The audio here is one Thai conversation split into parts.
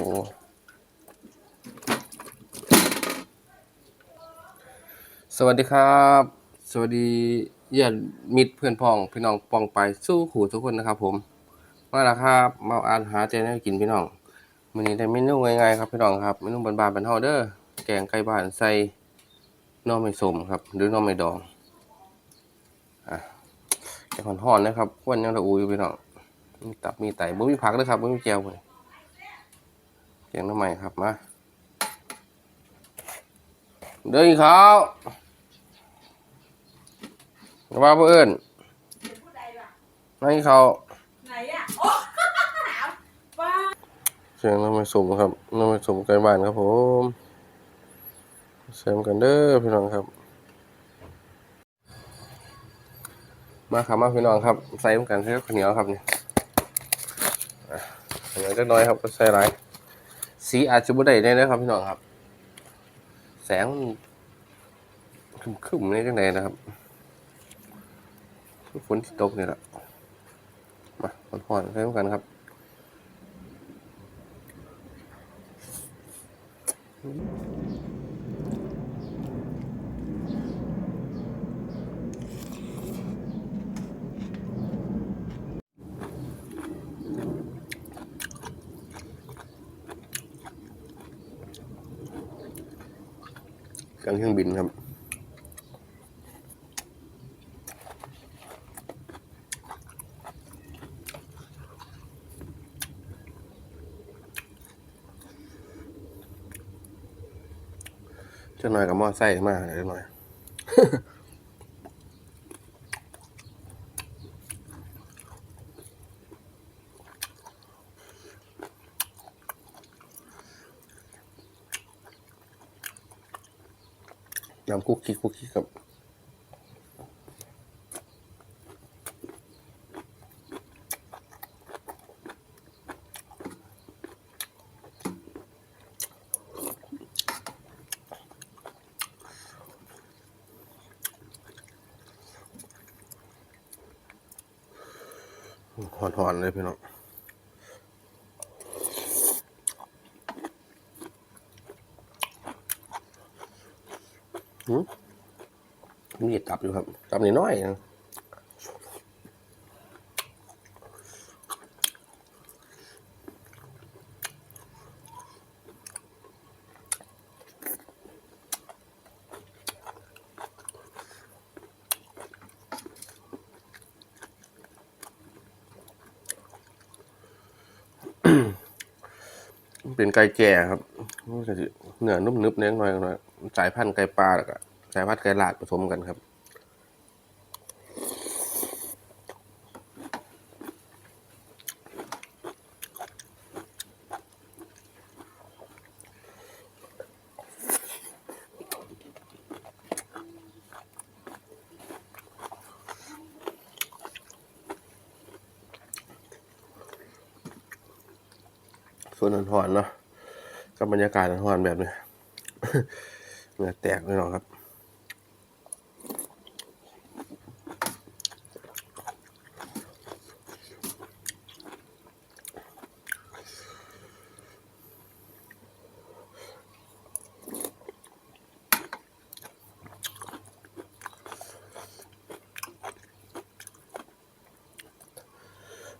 อ้สวัสดีครับ สวัสดีญาติมิตรเพื่อนพ้อง พี่น้องปองไปสู้ขู่ทุกคนนะครับ ผมมาแล้วครับมาอ่านหาเจนให้กินพี่น้องมื้อนี้ได้เมนูง่ายๆครับพี่น้องครับเมนูบ้านๆเป็นเฮาเด้อแกงไก่บ้านใส่น่อไม้ส้มครับ หรือน่อไม้ดองอะแกงฮ้อนๆนะครับควนยังระอูอยู่พี่น้องมีตับมีไตบ่มีผักเด้อครับบ่มีแจ่วเลย แกงหน่อไม้ครับมาเด้ออีกเขาว่าบ่เอิ้นผู้ใดล่ะให้เขาไหนอะโอ้ถามว่าเสียงน้ำมันสมครับน้ำมันสมไก่บ้านครับผมเสริมกันเด้อพี่น้องครับ มาครับมาพี่น้องครับ ใส่เหมือนกันใส่ข้าวเหนียวครับนี่อะข้าวเหนียวจักหน้อยครับก็ใส่หลาย สีอาจจะบ่ได้แน่นะครับพี่น้องครับ แสงมันคึมนี่จังไดนะครับฝนที่ตกนี่แหละมาผ่อนๆใช่เหมือนกันครับ กันเครื่องบินครับ เจ้าหน่อยกับมอไส้มากเลยหน่อย ยำคุกคิกคุกคิกครับหอนๆเลยพี่น้อง มีตับอยู่ครับ ตับนิดน้อยนะเป็นไก่แก่ครับเนื้อนุ่มนึบเนื้อหน่อยหน่อยสายพันธุ์ไก่ปลาแล้วก็ สายพันธุ์ไก่ลาดผสมกันครับส่วนหอนๆเนาะกับบรรยากาศหอนๆแบบนี้ เหงื่อแตกเลยเนาะครับ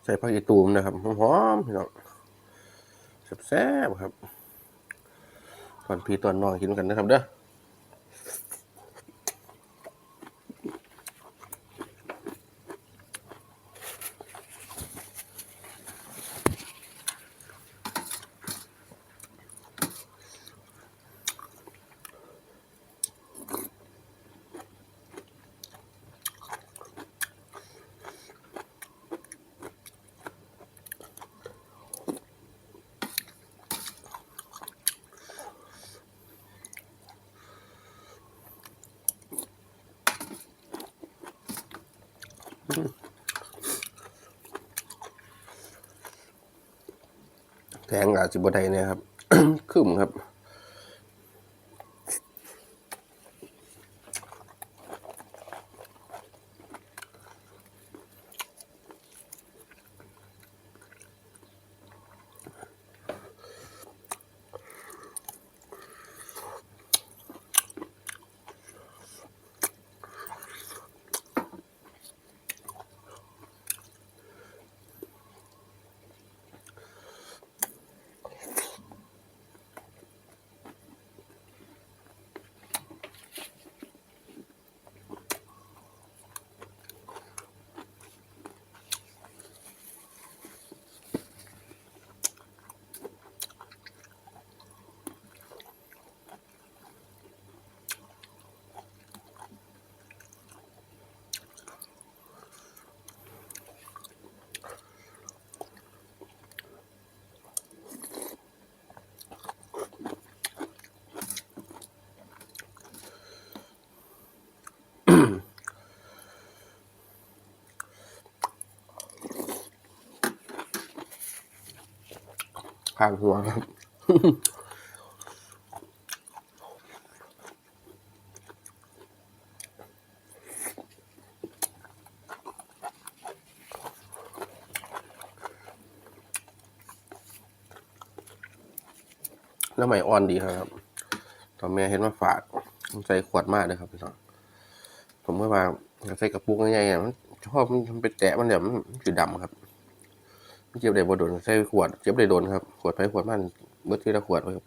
ใส่ผักอีตูมนะครับหอมๆพี่น้องแซ่บๆครับตอนพี่ตอนน้องกินกันนะครับเด้อ แทงอาจจะบ่ได้เนี่ยครับ ขึ้นครับ ผ่านหัวครับแล้วใหม่อ่อนดีครับตอนแม่เห็นว่าฝาดใส่ขวดมากเลยครับพี่น้องผมก็ว่าใส่กระปุกง่ายๆมันชอบมันไปแตะมันเดี๋ยวมันสีดำครับ เจ็บได้บ่โดนใส่ขวดเจ็บได้โดนครับ ขวดไปขวดมันเบิดทีละขวดไว้ครับ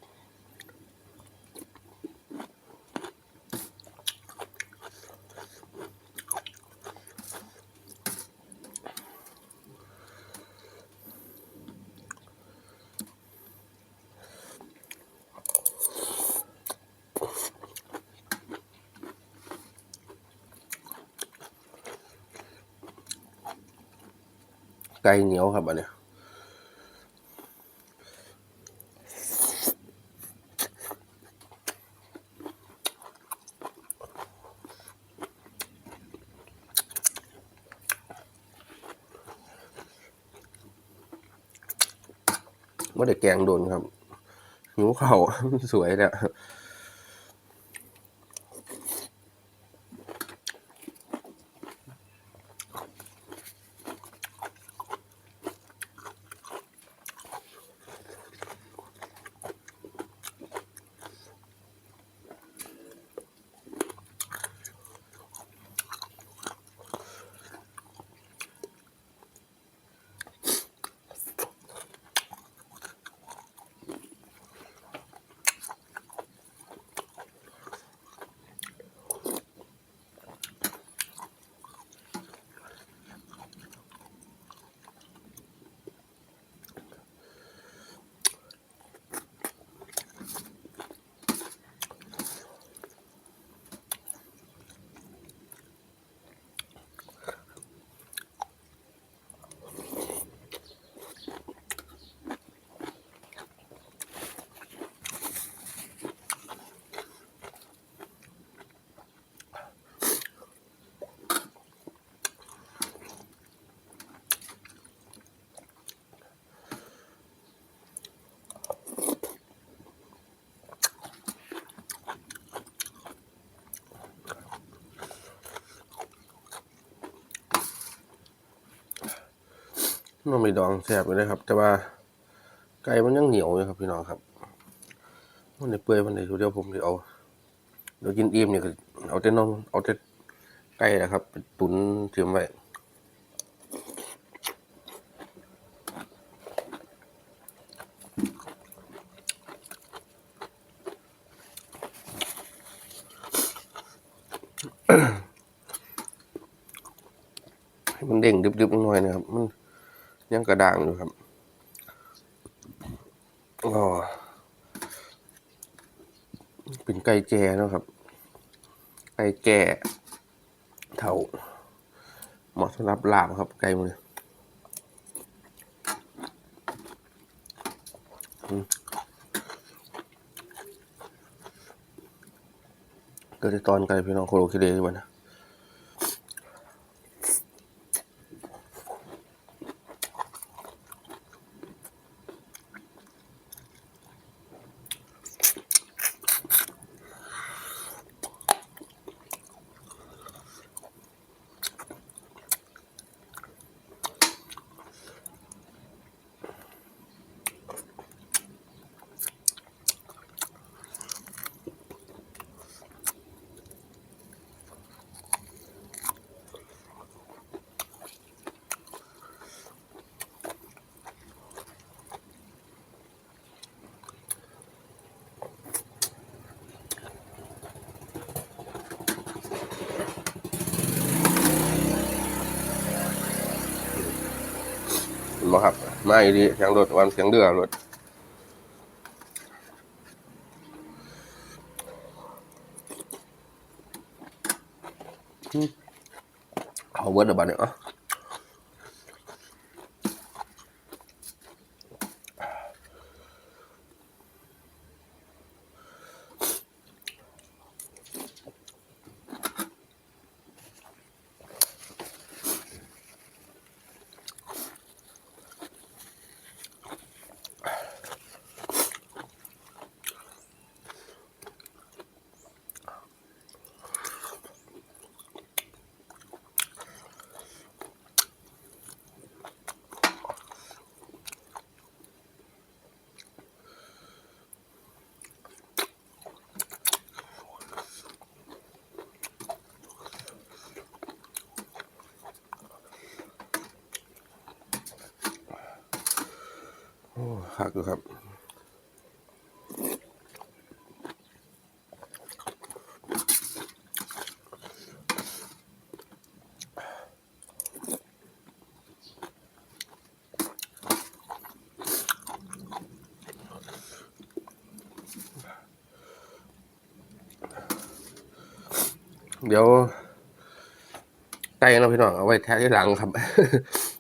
ไก่เหนียวครับอันเนี้ยไม่ได้แกงโดนครับหิวเข่าสวยเนี่ย มันไม่ดองแซ่บเลยนะครับ แต่ว่าไก่มันยังเหนียวอยู่ครับพี่น้องครับ มันในเปื่อยมันในทุเดียวผมจะเอาเดี๋ยวกินอิ่มเนี่ยเอาแต่น้องเอาแต่ไก่นะครับ ตุนเตรียมไว้ให้มันเด้งดึบๆหน่อยนะครับ มัน ยังกระด้างอยู่ครับอ๋อเป็นไก่แก่นะครับ ไก่แก่เท่าเหมาะสำหรับลาบครับ ไก่มันอืมเกิดในตอนไก่พี่น้องโคโลคิเดย์วันนะ ห็นไหมครับ มาอีดีเสียงรถวันเสียงเดือรถเอาเวิร์ดเดี๋ยวบ้านเนี่ยอะ คักอยู่ครับเดี๋ยวไก่เราะพี่น้องเอาไว้แท้ที่หลังครับ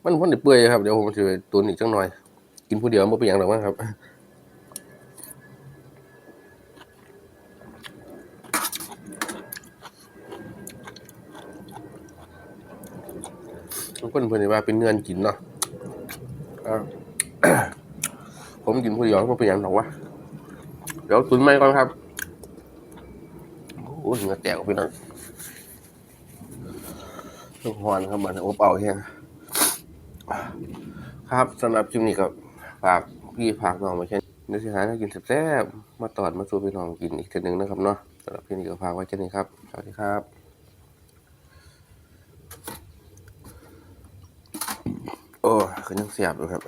มันพ้นได้เปื่อยครับ เดี๋ยวผมจะตุนอีกจังหน่อย กินผู้เดียวมันเป็นอย่างหรอกมั้งครับทุกคนเพื่อนว่าเป็นเงินกินเนาะผมกินผู้เดียวมันเป็นอย่างหรอกวะเดี๋ยวตุนไม่ก่อนครับโอ้โหเงื่อแตกไปหน่อยลูกฮอนครับมันอบเอาแห้งครับสำหรับคลิปนี้ก็ ฝากพี่ฝากน้องมาแค่นเนื้อสิหาให้กินแซ่บๆมาตอดมาสู่พี่น้องกินอีกทีหนึ่งนะครับเนาะสำหรับพี่นี่ก็ฝากไว้แค่นี้ครับ สวัสดีครับโอ้คือยังเสียบอยู่ครับ